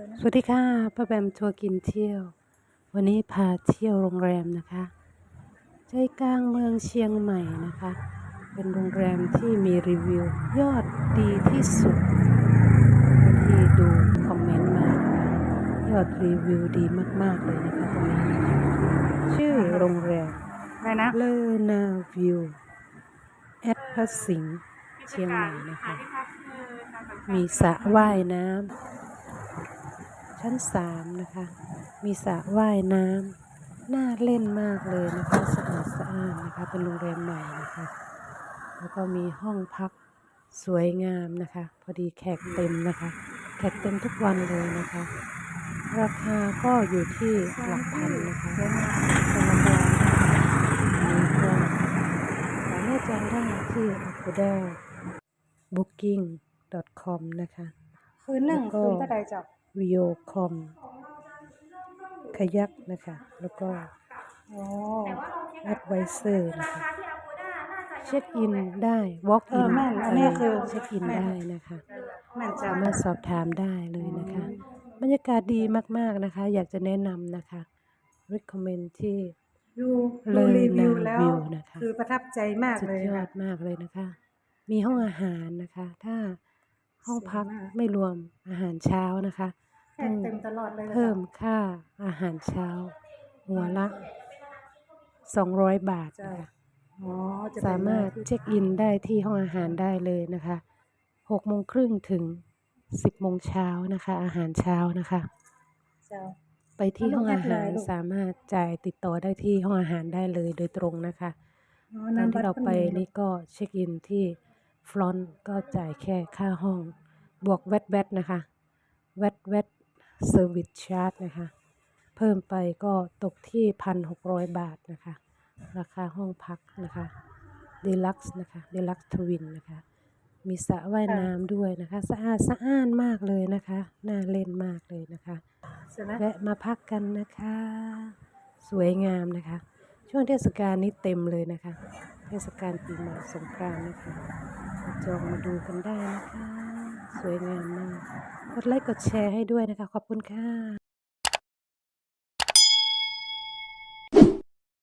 วยนะสวัสดีค่ะป้าแบมทัวร์กินเที่ยว วันนี้พาเที่ยวโรงแรมนะคะ ใจกลางเมืองเชียงใหม่นะคะ เป็นโรงแรมที่มีรีวิวยอดดีที่สุด ที่ดูคอมเมนต์มานะคะยอดรีวิวดีมาก ๆ เลยนะคะตรงนี้นะคะชื่อโรงแรมอะไรนะเลอนาวิวแอดพัสสิงห์เชียงใหม่นะคะ มีสระว่ายน้ำ ชั้นสามนะคะ มีสระว่ายน้ำน่าเล่นมากเลยนะคะสะอาดสะอ้านนะคะ เป็นโรงแรมใหม่นะคะ แล้วก็มีห้องพักสวยงามนะคะ พอดีแขกเต็มนะคะ แขกเต็มทุกวันเลยนะคะ ราคาก็อยู่ที่หลักพันนะคะเป็นโรงแรมนี้ก็สามารถจองได้ที่ Agoda booking com นะคะ คืนหนึ่งแล้วก็คืนเท่าใดจ้ะ วิโอคอมขยักนะคะ แล้วก็โอ้แอดไวเซอร์นะคะเช็คอินได้ walk เอ in อแม่นอันนี้คือเช็คอินได้นะคะแม่นจ้ะสามารถสอบถามได้เลยนะคะ บรรยากาศดีมากๆนะคะ อยากจะแนะนำนะคะ recommend ที่ดูเลดูยรีวิวแล้ววิวนะคะคือประทับใจมากสุดเลยยอค่ะดมากเลยนะคะ มีห้องอาหารนะคะ ถ้าห้องพักสวยมากไม่รวมอาหารเช้านะคะ แขกเต็มตลอดเลยนะเพิ่มจ้ะค่าอาหารเช้า หัวละ200บาทจ้ะนะคะอ๋อจะสามารถเช็คอินได้ที่ห้องอาหารได้เลยนะคะ6โมงครึ่งถึง10โมงเช้านะคะ อาหารเช้านะคะจ้ะไปที่ห้องอาหารเอาลูกแอดไลน์ลูกสามารถจ่ายติดต่อได้ที่ห้องอาหารได้เลยโดยตรงนะคะอ๋อตอนน้ำที่เราไปบัตนี่ก็เช็คอินที่ฟรอนต์ก็จ่ายแค่ค่าห้อง บวกแวดแวดนะคะ แวดแวด เซอร์วิสชาร์จนะคะ เพิ่มไปก็ตกที่พันหกร้อยบาทนะคะ ราคาห้องพักนะคะดีลักซ์นะคะดีลักซ์ทวินนะคะ มีสระว่ายน้ำด้วยนะคะ สะอาดสะอ้านมากเลยนะคะ น่าเล่นมากเลยนะคะใช่ไหมแวะมาพักกันนะคะ สวยงามนะคะ ช่วงเทศกาลนี้เต็มเลยนะคะ เทศกาลปีใหม่สงกรานต์นะคะมาจองมาดูกันได้นะคะ สวยงามมาก กดไลค์กดแชร์ให้ด้วยนะคะ ขอบคุณค่ะ